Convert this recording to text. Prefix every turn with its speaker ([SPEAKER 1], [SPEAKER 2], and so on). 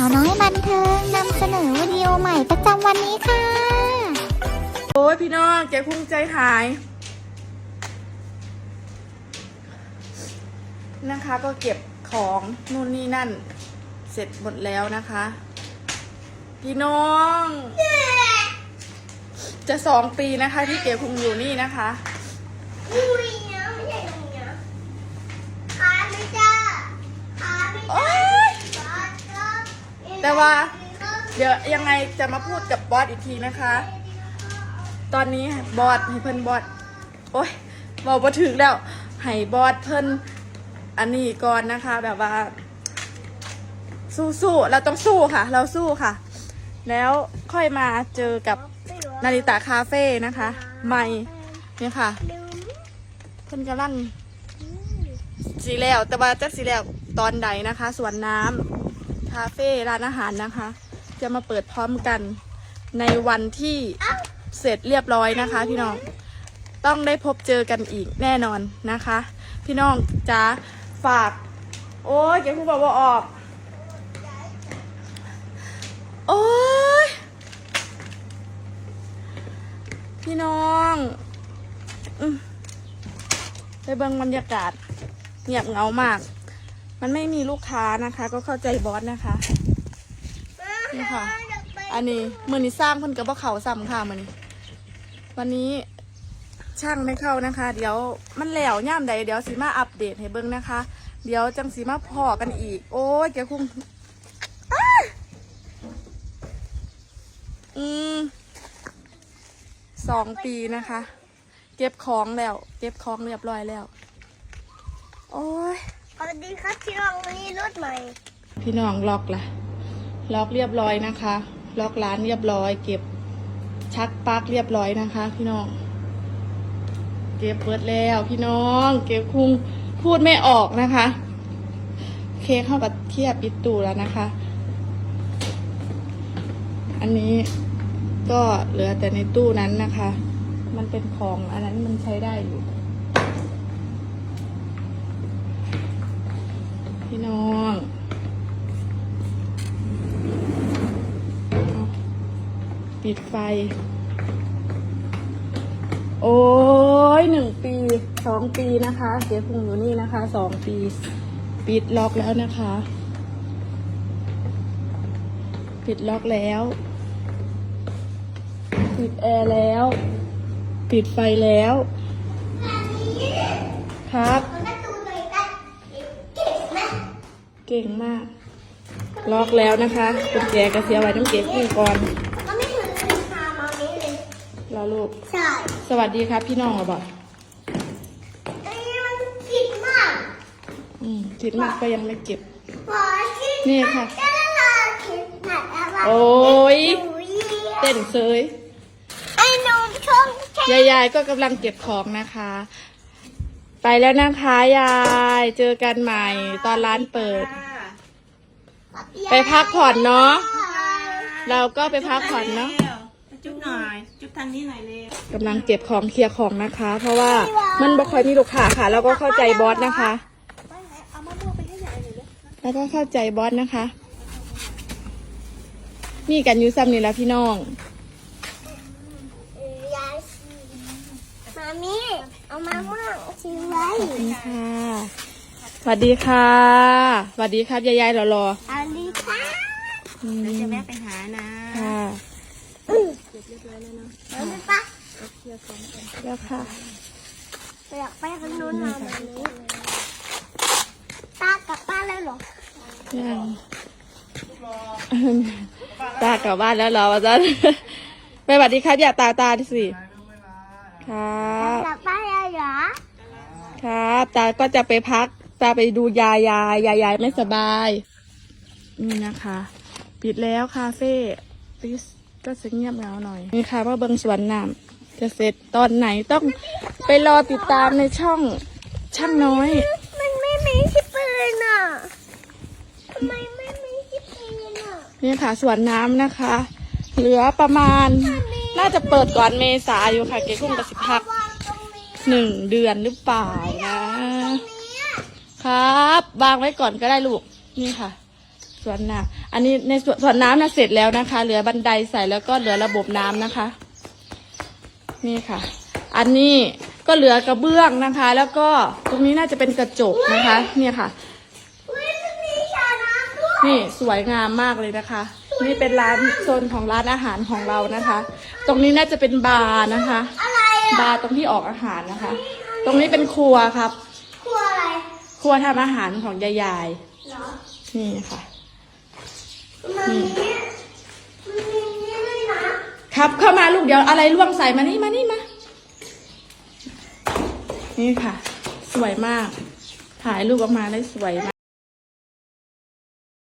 [SPEAKER 1] าวน้อยบันเทิงนำเสนอวิดีโอใหม่ประจำวันนี้ค่ะ
[SPEAKER 2] โอ้ยพี่น้องแกคงใจหาย นะคะก็เก็บของนู่นนี่นั่น เสร็จหมดแล้วนะคะ พี่น้อง จะสองปีนะคะที่เก็บคุงอยู่นี่นะคะ
[SPEAKER 3] ลุยนะไม่ใช่ลุยนะขาไม่จ้าขาไม่
[SPEAKER 2] โอ๊ย แต่ว่า เดี๋ยวยังไงจะมาพูดกับบอสอีกทีนะคะ ตอนนี้บอสให้เพิ่นบอสโอ้ยบอกมาถึงแล้วให้บอสเพิ่นอันนี้ก่อนนะคะ แบบว่า สู้ๆเราต้องสู้ค่ะ เราสู้ค่ะ แล้วค่อยมาเจอกับนาริตะคาเฟ่นะคะ ใหม่เนี่ยค่ะ เพิ่นกำลังสีแล้วแต่ว่าจักสีแล้วตอนใดนะคะ สวนน้ำ คาเฟ่ร้านอาหารนะคะ จะมาเปิดพร้อมกันในวันที่เสร็จเรียบร้อยนะคะ พี่น้องต้องได้พบเจอกันอีกแน่นอนนะคะ พี่น้องจะฝาก โอ้ยแกพูดบอกว่าออก โอ้ยพี่น้องอไปเบิ่งบรรยากาศ เงียบเงามาก มันไม่มีลูกค้านะคะ ก็เข้าใจบอสนะคะนี่ค่ะ อันนี้มือนี้สร้างเพิ่นกับว่าเขาซ้ำค่ะมือนี้ วันนี้ช่างไม่เข้านะคะ เดี๋ยวมันแล้วย่ามใดเดี๋ยวสีมาอัปเดตให้เบิ่งนะคะ เดี๋ยวจังสีมาพอกันอีก โอ้ยแกคุ้มอ้าอืมสองปีนะคะ เก็บของแล้ว เก็บของเรียบร้อยแล้ว โอ้ย
[SPEAKER 3] สวัสดีครับพี่น้องวันนี้รถใหม่
[SPEAKER 2] พี่น้องล็อกละล็อกเรียบร้อยนะคะ ล็อกร้านเรียบร้อย เก็บชักปลั๊กเรียบร้อยนะคะ พี่น้อง เก็บเปิดแล้วพี่น้อง เก็บคุงพูดไม่ออกนะคะ เค้กเข้ากับเทียบปิดตู้แล้วนะคะ อันนี้ก็เหลือแต่ในตู้นั้นนะคะ มันเป็นของอันนั้นมันใช้ได้อยู่ พี่น้องปิดไฟ โอ้ยหนึ่งปีสองปีนะคะเสียพุงอยู่นี่นะคะสองปี ปิดล็อกแล้วนะคะ ปิดล็อกแล้ว ปิดแอร์แล้ว ปิดไฟแล้ว ครับ
[SPEAKER 3] มันก็ตูหน่อยกันเก่งไหม
[SPEAKER 2] เก่งมาก ล็อกแล้วนะคะกุญแจกระเสียไว้น้ำเก็บคู่ก่อน
[SPEAKER 3] มันไม่ถึงราคามานี้เลย
[SPEAKER 2] รอลูก
[SPEAKER 3] ใช่
[SPEAKER 2] สวัสดีครับ พี่น้องเหรอบอก
[SPEAKER 3] อันนี้มันผิดมาก
[SPEAKER 2] อืมทิดมากก็ยังไม่เก็บ
[SPEAKER 3] พอที่
[SPEAKER 2] นี่ค่ะ
[SPEAKER 3] ก็ต้องรอผิดหนักอะไร
[SPEAKER 2] โอ้ย
[SPEAKER 3] หนูเยี่ยม
[SPEAKER 2] เต้นเซย
[SPEAKER 3] ไอ้หนูชมแค่
[SPEAKER 2] ยายยายก็กำลังเก็บของนะคะ ไปแล้วนะคะยาย เจอกันใหม่ตอนร้านเปิด ไปพักผ่อนเนาะ เราก็ไปพักผ่อนเนาะ
[SPEAKER 4] จุ๊บหน่อย จุ๊บทางนี้หน่อยเลย
[SPEAKER 2] กำลังเก็บของเคลียร์ของนะคะ เพราะว่ามันบ่ค่อยมีลูกค้าค่ะ แล้วก็เข้าใจบอสนะคะ
[SPEAKER 3] เอามะม่วงไปให้ยายหน่อยเลย
[SPEAKER 2] แล้วก็เข้าใจบอสนะคะ นี่กันอยูซัมนี่แหล้วพี่น้อง
[SPEAKER 3] เออยายสิมามี เอามะม่วงชิมไว้
[SPEAKER 2] นี่ค่ะสวัสดีค่ะสวัสดีครับยายๆหล่อ
[SPEAKER 3] อันนี้ค่ะ
[SPEAKER 2] ๆอืม
[SPEAKER 4] เดี๋ยวจะแวะไปหานะ
[SPEAKER 2] ค่ะ
[SPEAKER 3] เอาไปปะ
[SPEAKER 2] แล้วค่ะ
[SPEAKER 3] อยากไปทางนู้นมาแบบนี้ตากลับบ้านแล้วเหรอ
[SPEAKER 2] ยังตากลับบ้านแล้วเหรอวะจ๊ะไปสวัสดีครับ อย่าตาตาดิสิ ครับ
[SPEAKER 3] กลับบ้าน แล้วเหรอ
[SPEAKER 2] ครับตาก็จะไปพัก ตาไปดูยายยายยายยายไม่สบายนี่นะคะ ปิดแล้วคาเฟ่ปิสก็จะเงียบเหงาหน่อย นี่ค่ะว่าเบิงสวนน้ำจะเสร็จตอนไหนต้องไปรอติดตามในช่องช่างน้อย
[SPEAKER 3] มันไม่มีที่ปืนอะทำไมไม่มีที่ปืนอะ
[SPEAKER 2] นี่ค่ะสวนน้ำนะคะ เหลือประมาณ น่าจะเปิดก่อนเมษาอยู่ค่ะ เก๋กุ้งกระสิพัก
[SPEAKER 3] วางตรงนี้
[SPEAKER 2] หนึ่งเดือนหรือเปล่านะ ครับวางไว้ก่อนก็ได้ลูก นี่ค่ะ ส่วนน้ำอันนี้ในสวนสวนน้ำนะเสร็จแล้วนะคะ เหลือบันไดใส่แล้วก็เหลือระบบน้ำนะคะ นี่ค่ะ อันนี้ก็เหลือกระเบื้องนะคะ แล้วก็ตรงนี้น่าจะเป็นกระจกนะคะ เนี่ยค่ะ
[SPEAKER 3] นี่
[SPEAKER 2] สวยงามมากเลยนะคะ นี่เป็นร้านโซนของร้านอาหารของเรานะคะ ตรงนี้น่าจะเป็นบาร์นะคะ บาร์ตรงที่ออกอาหารนะคะ ตรงนี้เป็นครัวครับ
[SPEAKER 3] ครัวอะไร
[SPEAKER 2] ครัวทำอาหารของยายาย
[SPEAKER 3] เหรอ
[SPEAKER 2] ๆนี่ค่ะ
[SPEAKER 3] มันมีมันมีนี่ด้วยนะครับ
[SPEAKER 2] เข้ามาลูกเดี๋ยวอะไรล่วงใส่มานี่มานี่มา นี่ค่ะ สวยมาก ถ่ายรูปออกมาได้สวยมาก